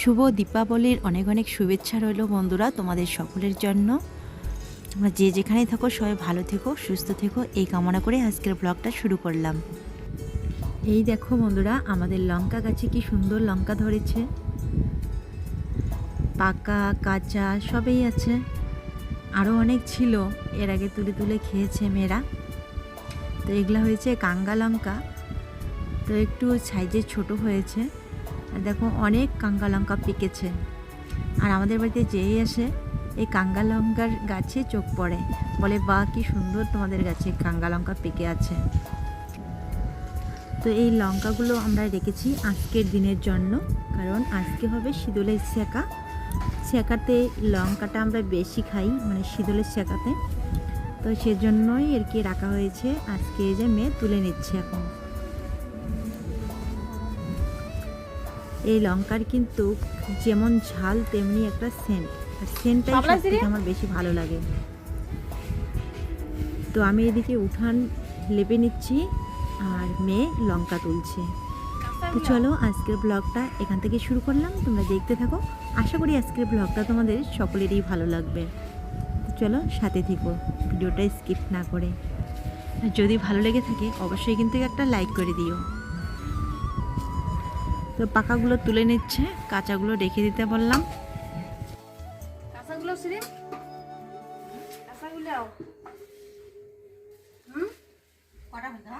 শুভ দীপাবলির অনেক অনেক শুভেচ্ছা রইল বন্ধুরা তোমাদের সকলের জন্য। তোমরা যে যেখানেই থাকো, সবাই ভালো থেকো, সুস্থ থেকো। এই কামনা করে আজকের ব্লগটা শুরু করলাম। এই দেখো বন্ধুরা, আমাদের লঙ্কা গাছে কি সুন্দর লঙ্কা ধরেছে। পাকা, কাঁচা, সবই আছে। আরও অনেক ছিল, এর আগে তুলে তুলে খেয়েছে মেয়েরা। তো এগুলো হয়েছে কাঙ্গা লঙ্কা। তো একটু সাইজে ছোট হয়েছে। দেখো অনেক কাঙ্গা লঙ্কা পেকেছে। আর আমাদের বাড়িতে যেই আসে, এই কাঙ্গা লঙ্কার গাছে চোখ পড়ে। বলে বা কি সুন্দর তোমাদের গাছে কাঙ্গা লঙ্কা পেকে আছে। তো এই লঙ্কাগুলো আমরা রেখেছি আজকের দিনের জন্য। কারণ আজকে হবে শীতলের শেখা শেখাতে লঙ্কাটা আমরা বেশি খাই মানে শীতলের শেখাতে তো সেজন্যই আর কি রাখা হয়েছে। আজকে এই যে মেয়ে তুলে নিচ্ছে এখন। এই লঙ্কার কিন্তু যেমন ঝাল তেমনি একটা সেন্ট। আর সেন্টটাই আমার বেশি ভালো লাগে। তো আমি এদিকে উঠান লেপে নিচ্ছি আর মেয়ে লঙ্কা তুলছে। তো চলো আজকের ব্লগটা এখান থেকে শুরু করলাম। তোমরা দেখতে থাকো। আশা করি আজকের ব্লগটা তোমাদের সকলেরই ভালো লাগবে। তো চলো সাথে থেকো ভিডিওটা স্কিপ না করে। আর যদি ভালো লেগে থাকে অবশ্যই কিন্তু একটা লাইক করে দিও। তো পাকাগুলো তুলে নিচ্ছে কাঁচাগুলো রেখে দিতে বললাম। কাঁচাগুলো সিরে কাঁচাগুলো হুম? কটা হলো?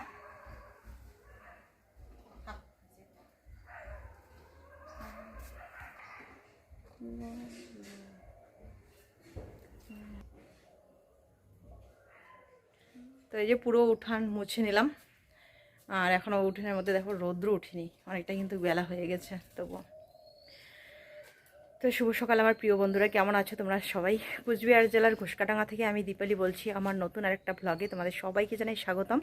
তো এই যে পুরো উঠান মুছে নিলাম। আর এখনও উঠানের মধ্যে দেখো রৌদ্র উঠিনি, অনেকটা কিন্তু বেলা হয়ে গেছে তবুও। তো শুভ সকাল আমার প্রিয় বন্ধুরা, কেমন আছো তোমরা সবাই? কুচবিহার জেলার ঘুষকাডাঙ্গা থেকে আমি দীপালি বলছি, আমার নতুন আরেকটা ভ্লগে তোমাদের সবাইকে জানাই স্বাগতম।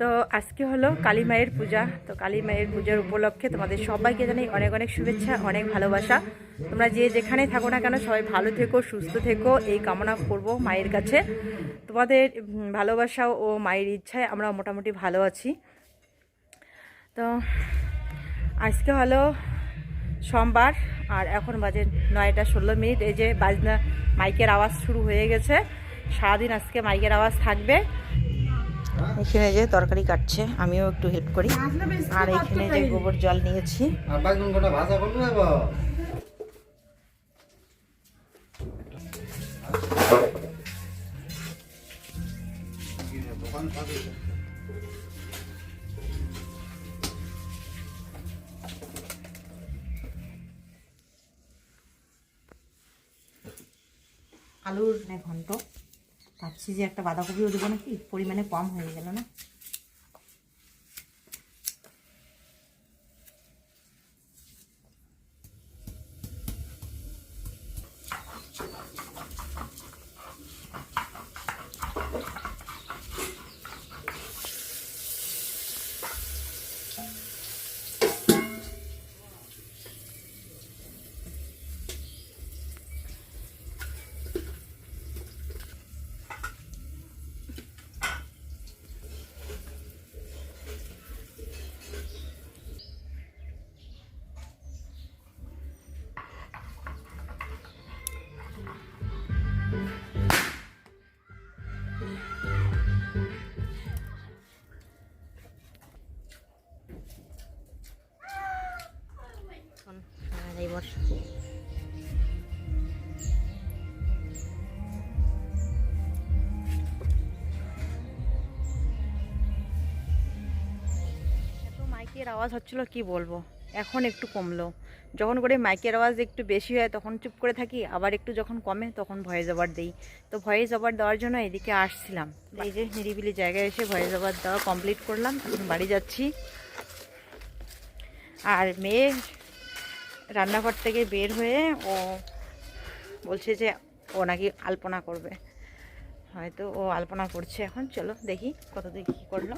তো আজকে হলো কালী মায়ের পূজা, তো কালী মায়ের পূজার উপলক্ষে তোমাদের সবাইকে জানাই অনেক অনেক শুভেচ্ছা, অনেক ভালোবাসা। তোমরা যে যেখানেই থাকো না কেন সবাই ভালো থেকো, সুস্থ থেকো, এই কামনা করব মায়ের কাছে। তোমাদের ভালোবাসা ও মায়ের ইচ্ছায় আমরা মোটামুটি ভালো আছি। তো আজকে হলো সোমবার আর এখন বাজে নয়টা ষোলো মিনিট। এই যে বাজনা মাইকের আওয়াজ শুরু হয়ে গেছে। সারাদিন আজকে মাইকের আওয়াজ থাকবে। এখানে যে তরকারি কাটছে আমিও একটু হেল্প করি। আর এখানে যে গোবর জল নিয়েছি। দোকান আলুর মানে ঘন্ট। ভাবছি যে একটা বাঁধাকপিও দেবো নাকি? পরিমাণে কম হয়ে গেল না? মাইকের আওয়াজ হচ্ছিল, কি বলব? এখন একটু কমলো। যখন করে মাইকের আওয়াজ একটু বেশি হয়, তখন চুপ করে থাকি, আবার একটু যখন কমে, তখন ভয়েস ওভার দিই। তো ভয়েস ওভার দেওয়ার জন্য এদিকে আসছিলাম। এই যে নিরিবিলি জায়গায় এসে ভয়েস ওভার দেওয়া কমপ্লিট করলাম, এখন বাড়ি যাচ্ছি। আর মেয়ে রান্নাঘর থেকে বের হয়ে ও বলছে যে ও নাকি আলপনা করবে। হয়তো ও আলপনা করছে এখন, চলো দেখি কত কী করল।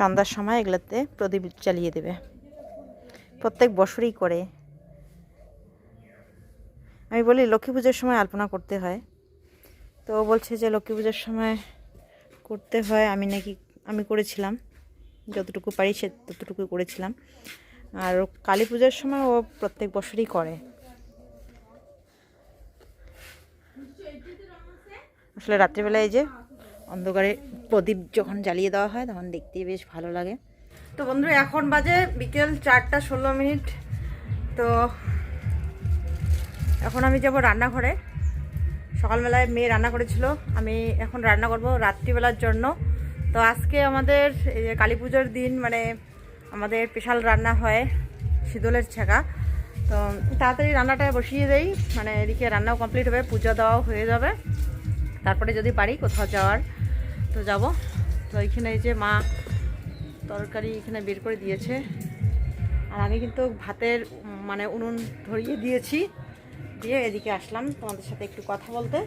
সন্ধ্যার সময় এগুলোতে প্রদীপ চালিয়ে দেবে। প্রত্যেক বছরই করে। আমি বলি, লক্ষ্মী পুজোর সময় আলপনা করতে হয়। তো বলছে যে, লক্ষ্মী পুজোর সময় করতে হয়। আমি নাকি, আমি করেছিলাম। যতটুকু পারি সে ততটুকু করেছিলাম। আর কালী পুজোর সময় ও প্রত্যেক বছরই করে। আসলে রাত্রিবেলায় এই যে অন্ধকারে প্রদীপ যখন জ্বালিয়ে দেওয়া হয়, তখন দেখতে বেশ ভালো লাগে। তো বন্ধুরা, এখন বাজে বিকেল চারটা ষোলো মিনিট। তো এখন আমি যাব রান্নাঘরে। সকালবেলায় মেয়ে রান্না করেছিল। আমি এখন রান্না করব রাত্রিবেলার জন্য। তো আজকে আমাদের কালী পুজোর দিন মানে আমাদের স্পেশাল রান্না হয় শীতলের ছেঁকা। তো তাড়াতাড়ি রান্নাটা বসিয়ে দেই। মানে এদিকে রান্নাও কমপ্লিট হবে, পুজো দেওয়াও হয়ে যাবে। তারপরে যদি পারি কোথাও যাওয়ার। তো যাব। তো এখানে এই যে মা তরকারি এখানে বের করে দিয়েছে। আর আমি কিন্তু ভাতের মানে উনুন ধরিয়ে দিয়েছি। দিয়ে এদিকে আসলাম তোমাদের সাথে একটু কথা বলতে।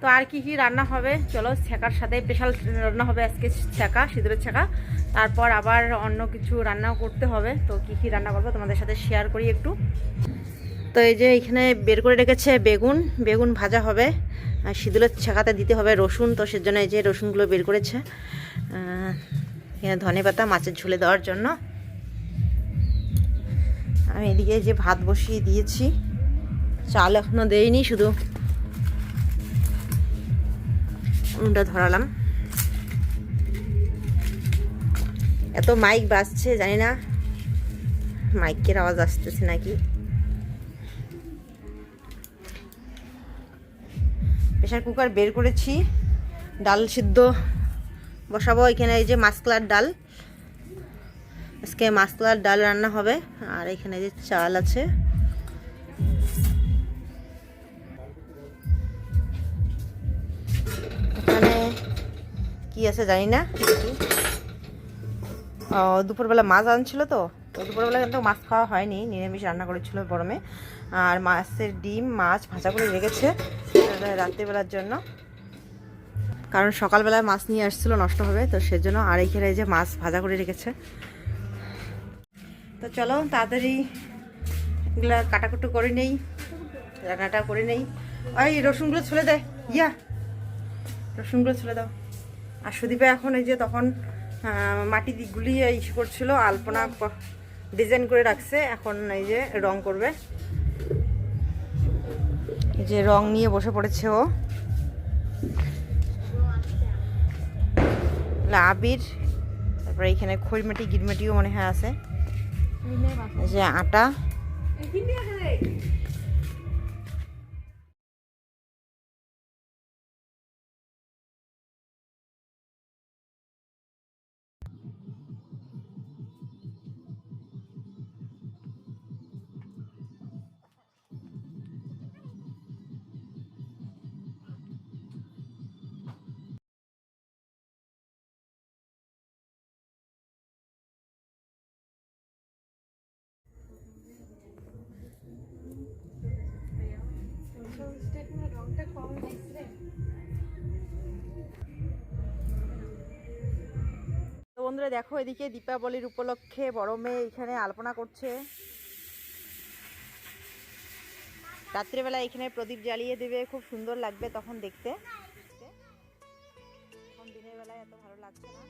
তো আর কি কি রান্না হবে? চলো ছেঁকার সাথে স্পেশাল রান্না হবে আজকে ছেঁকা সিঁদুরের ছেঁকা তারপর আবার অন্য কিছু রান্নাও করতে হবে। তো কি কি রান্না করব তোমাদের সাথে শেয়ার করি একটু। তো এই যে এখানে বের করে রেখেছে বেগুন। বেগুন ভাজা হবে। আর সিঁদুরের ছেঁকাতে দিতে হবে রসুন, তো সেজন্য এই যে রসুনগুলো বের করেছে। এখানে ধনে পাতা মাছের ঝুলে দেওয়ার জন্য। আমি এদিকে যে ভাত বসিয়ে দিয়েছি, চাল এখনও দেইনি, শুধু উনুনটা ধরালাম। এত মাইক বাজছে, জানি না, মাইকের আওয়াজ আসতেছে নাকি। প্রেশার কুকার বের করেছি। ডাল সিদ্ধ বসাবো এখানে, এই যে মাসকলার ডাল। আজকে মাসকলার ডাল রান্না হবে, আর এখানে যে চাল আছে। এখানে কি আছে জানি না। ও, দুপুরবেলা মাছ আনছিল তো তো দুপুরবেলা কিন্তু মাছ খাওয়া হয়নি, নিরামিষ রান্না করেছিল গরমে। আর মাছের ডিম, মাছ ভাজা করে রেখেছে। রাত্রিবেলার জন্য। কারণ সকালবেলায় মাছ নিয়ে আসছিল, নষ্ট হবে, তো সেজন্য এখানে এই যে মাছ ভাজা করে রেখেছে। তো চলো, তাড়াতাড়ি এগুলা কাটাকুটো করে নেই, রান্নাটা করে নেই। ওই রসুনগুলো ছুলে দে, ইয়া। রসুনগুলো ছুলে দাও। আর সুদীপে এখন এই যে তখন মাটি দিক গুলিয়ে ইস করছিল, আলপনা ডিজাইন করে রাখছে, এখন এই যে রং করবে। যে রং নিয়ে বসে পড়েছে ও। আবির তারপরে এখানে খড়িমাটি গিরমাটিও মনে হয় আছে। যে আটা। বন্ধুরা দেখো, এদিকে দীপাবলির উপলক্ষে বড় মেয়ে এখানে আলপনা করছে। রাত্রিবেলা এখানে প্রদীপ জ্বালিয়ে দেবে, খুব সুন্দর লাগবে তখন দেখতে। এখন দিনের বেলায় এত ভালো লাগছে না।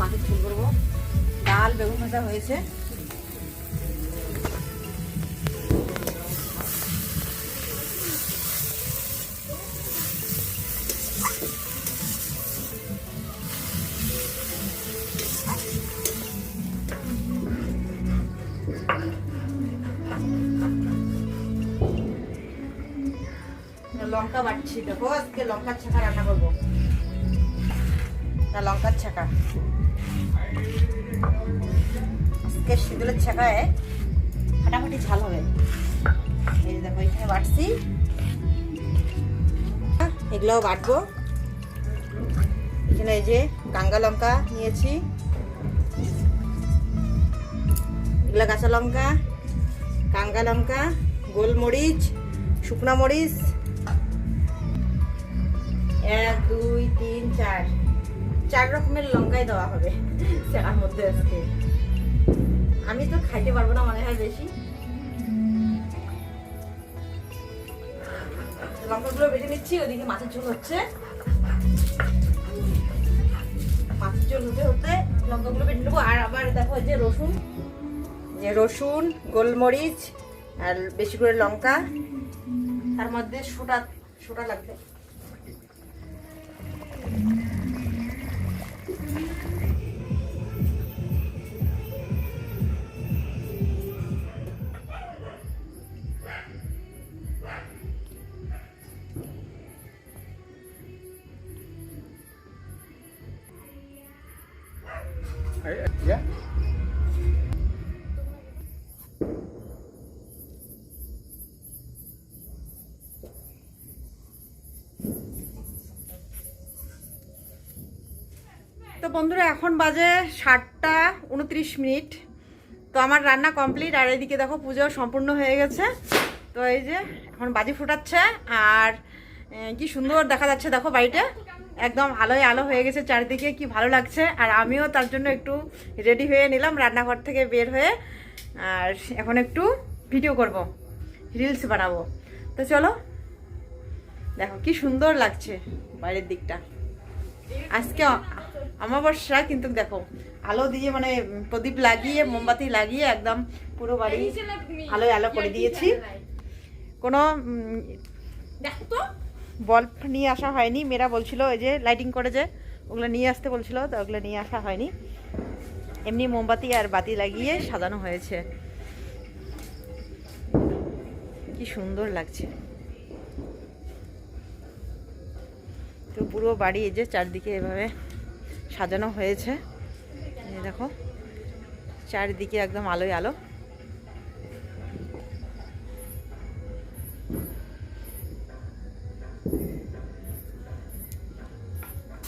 মাছের ঝোল করব। ডাল বেগুন ভাজা হয়েছে। বাটছি দেখো আজকে লঙ্কার ছাকা রান্না করব। না লঙ্কার ছাকা। আজকে শীতলের ছাকায় ফাটাফাটি ঝাল হবে। এই দেখো, এখানে বাটছি। এগুলোও বাটবো। এখানে এই যে কাঙ্গা লঙ্কা নিয়েছি। এগুলো কাঁচা লঙ্কা কাঙ্গা লঙ্কা, গোলমরিচ, শুকনো মরিচ এক, দুই, তিন, চার। চার রকমের লঙ্কাই দেওয়া হবে চার মধ্যে আজকে। আমি তো খাইতে পারব না, মনে হয় বেশি। লঙ্কাগুলো বেটে নিচ্ছি, ওদিকে মাছের ঝোল হচ্ছে। মাছের ঝোল হতে হতে লঙ্কাগুলো বেটে নেব। আর আবার দেখো যে রসুন যে রসুন, গোলমরিচ আর বেশি করে লঙ্কা। তার মধ্যে সোটা সোটা লাগবে। তো বন্ধুরা, এখন বাজে সাতটা উনত্রিশ মিনিট। তো আমার রান্না কমপ্লিট, আর এদিকে দেখো পুজো সম্পূর্ণ হয়ে গেছে। তো এই যে, এখন বাজি ফুটাচ্ছে, আর কি সুন্দর দেখা যাচ্ছে দেখো বাড়িটা একদম আলোয় আলো হয়ে গেছে চারিদিকে, কি ভালো লাগছে। আর আমিও তার জন্য একটু রেডি হয়ে নিলাম রান্নাঘর থেকে বের হয়ে। আর এখন একটু ভিডিও করব রিলস বানাবো। তো চলো, দেখো কি সুন্দর লাগছে বাইরের দিকটা। আজকে অমাবস্যা কিন্তু দেখো আলো দিয়ে মানে প্রদীপ লাগিয়ে মোমবাতি লাগিয়ে একদম পুরো বাড়ি আলোয় আলো করে দিয়েছি। কোনো বল্ব নিয়ে আসা হয়নি। মেয়েরা বলছিল ওই যে লাইটিং করে যে ওগুলো নিয়ে আসতে বলছিল তো ওগুলো নিয়ে আসা হয়নি। এমনি মোমবাতি আর বাতি লাগিয়ে সাজানো হয়েছে। কি সুন্দর লাগছে। তো পুরো বাড়ি এই যে চারদিকে এভাবে সাজানো হয়েছে। দেখো চারিদিকে একদম আলোয় আলো।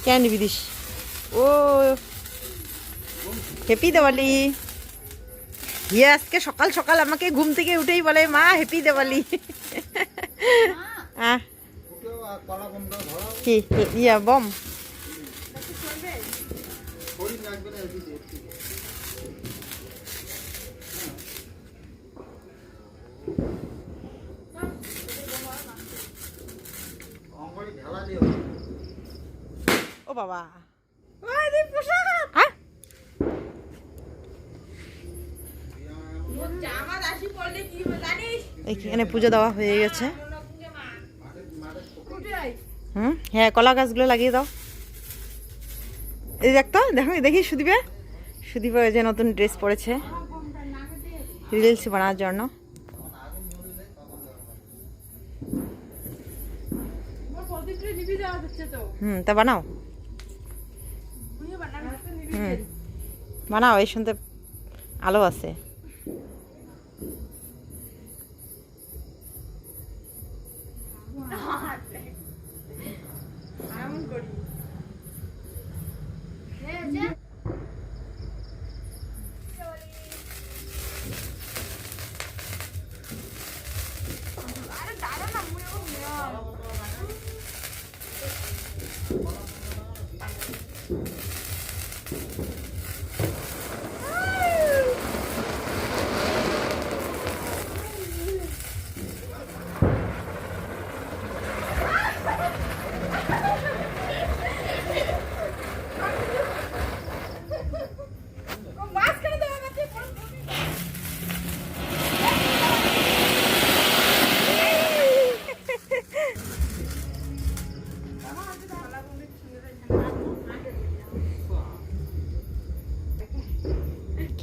কেন নিবি দিস ও হ্যাপি দেওয়ালি। ইয়ে আজকে সকাল সকাল আমাকে ঘুম থেকে উঠেই বলে মা হ্যাপি দেওয়ালি। কি? ইয়া বম। বাবা। হ্যাঁ? এখানে পুজো দেওয়া হয়ে গেছে। হুম? হ্যাঁ কলা গাছগুলো লাগিয়ে দাও। এই দেখ তো দেখো দেখি সুদীপে। সুদীপে ওই যে নতুন ড্রেস পরেছে। রিলস বানানোর জন্য। হুম তা বানাও। হুম। এই শুনতে আলো আছে।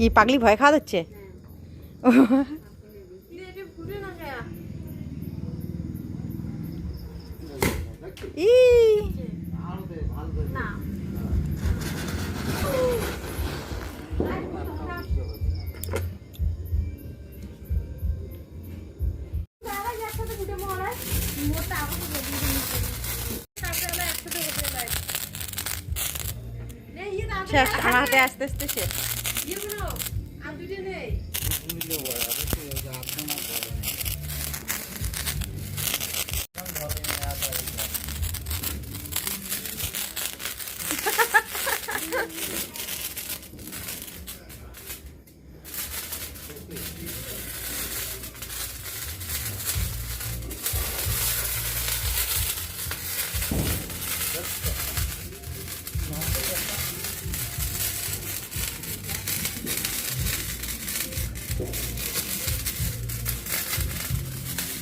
কি পাগলি ভয় খাওয়া দিচ্ছে আমার হাতে আস্তে আস্তে শেষ।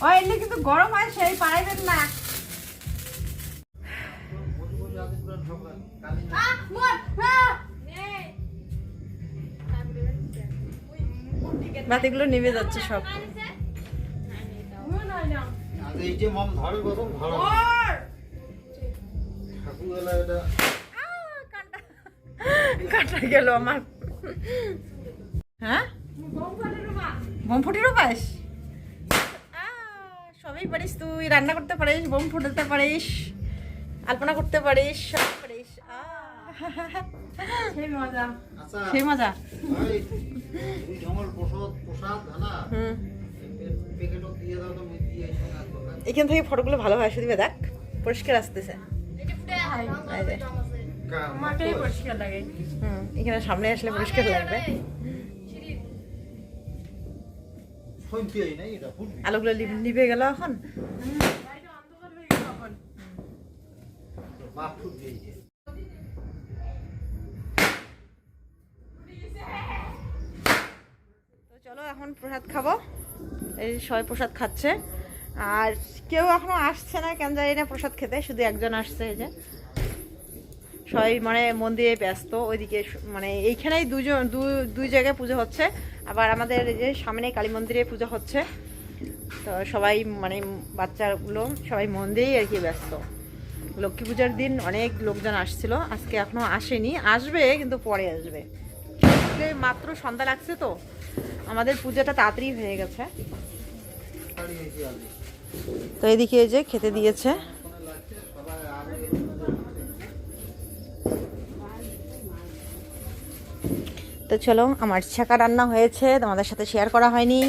ও এমনি কিন্তু গরম হয় সেই পারাইবেন না। বাতিগুলো নিভে যাচ্ছে সব। এই যে মম ধরে কত ভালো ঠাকুরবেলা এটা। কাটা। গেল আমার। হ্যাঁ? বোম ফুটিরও পাস সবই পারিস তুই রান্না করতে পারিস বোম ফুটাতে পারিস আলপনা করতে পারিস সব পারিস। আহ, সেই মজা। আচ্ছা। সেই মজা। না? তো এখান থেকে ফটোগুলো ভালো হয় শুধু দেখ পরিষ্কার আসতেছে। এই যে। পরিষ্কার লাগে। হুম এখানে সামনে আসলে পরিষ্কার লাগবে। আলোগুলো নিভে গেল এখন? তো চলো এখন প্রসাদ খাব। এই সবাই প্রসাদ খাচ্ছে। আর কেউ এখনও আসছে না কেন জানি না প্রসাদ খেতে শুধু একজন আসছে এই যে। সবাই মানে মন্দিরে ব্যস্ত, ওইদিকে মানে এইখানেই দুজন দুই জায়গায় পুজো হচ্ছে। আবার আমাদের যে সামনে কালী মন্দিরে পুজো হচ্ছে। তো সবাই মানে বাচ্চাগুলো সবাই মন্দিরেই আর কি ব্যস্ত। লক্ষ্মী পূজার দিন অনেক লোকজন আসছিল, আজকে এখনও আসেনি। আসবে কিন্তু পরে আসবে। মাত্র সন্ধ্যা লাগছে তো, আমাদের পূজাটা তাড়াতাড়ি হয়ে গেছে। তো এদিকে যে খেতে দিয়েছে ওখানে লাগছে সবাই আগে তো চলো, আমার ছাকা রান্না হয়েছে, তোমাদের সাথে শেয়ার করা হয়নি।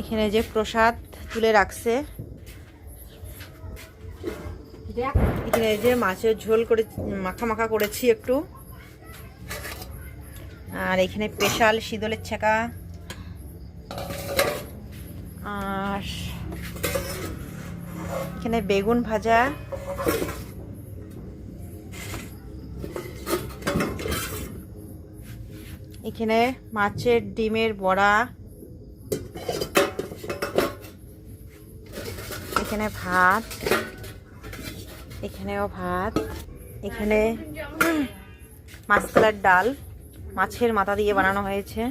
এখানে যে প্রসাদ তুলে রাখছে, এখানে যে মাছের ঝোল করে, মাখা মাখা করেছি একটু। আর এখানে স্পেশাল শীতলের ছাকা। আর এখানে বেগুন ভাজা। এখানে মাছের ডিমের বড়া, এখানে ভাত, এখানেও ভাত, এখানে মাছতলার ডাল, মাছের মাথা দিয়ে বানানো হয়েছে।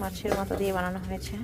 মাছের মাথা দিয়ে বানানো হয়েছে।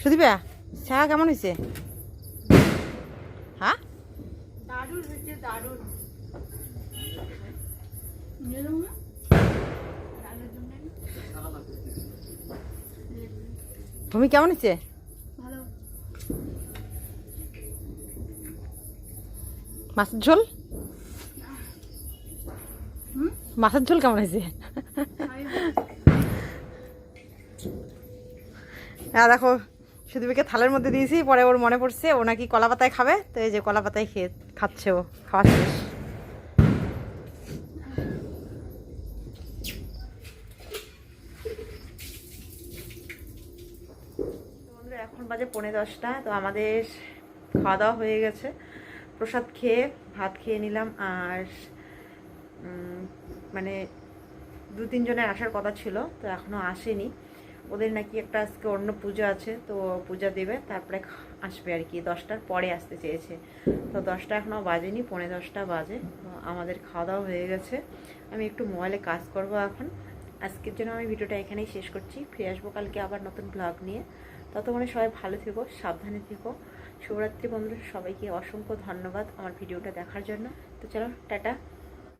সুদীপা চা কেমন হয়েছে? হ্যাঁ? দারুণ হয়েছে দারুণ। কেমন হয়েছে? মাছের ঝোল? মাছের ঝোল কেমন হয়েছে? হ্যাঁ, দেখো সুদীপকে থালের মধ্যে দিয়েছি, পরে ওর মনে পড়ছে ও নাকি কলা পাতায় খাবে, তো এই যে কলা পাতায় খেয়ে খাচ্ছে ও, খাওয়া শেষ। এখন বাজে পৌনে দশটা, তো আমাদের খাওয়া দাওয়া হয়ে গেছে। প্রসাদ খেয়ে ভাত খেয়ে নিলাম, আর মানে দু তিনজনের আসার কথা ছিল, তো এখনও আসেনি। ওদের নাকি একটা আজকে অন্য পুজো আছে, তো পূজা দেবে, তারপরে আসবে আর কি, দশটার পরে আসতে চেয়েছে। তো দশটা এখনও বাজেনি, পৌনে দশটা বাজে। আমাদের খাওয়া দাওয়া হয়ে গেছে। আমি একটু মোবাইলে কাজ করব এখন। আজকের জন্য আমি ভিডিওটা এখানেই শেষ করছি। ফিরে আসব কালকে আবার নতুন ব্লগ নিয়ে। ততক্ষণে সবাই ভালো থেকো, সাবধানে থেকো। শুভরাত্রি বন্ধুরা, সবাইকে অসংখ্য ধন্যবাদ আমার ভিডিওটা দেখার জন্য। তো চলো, টাটা।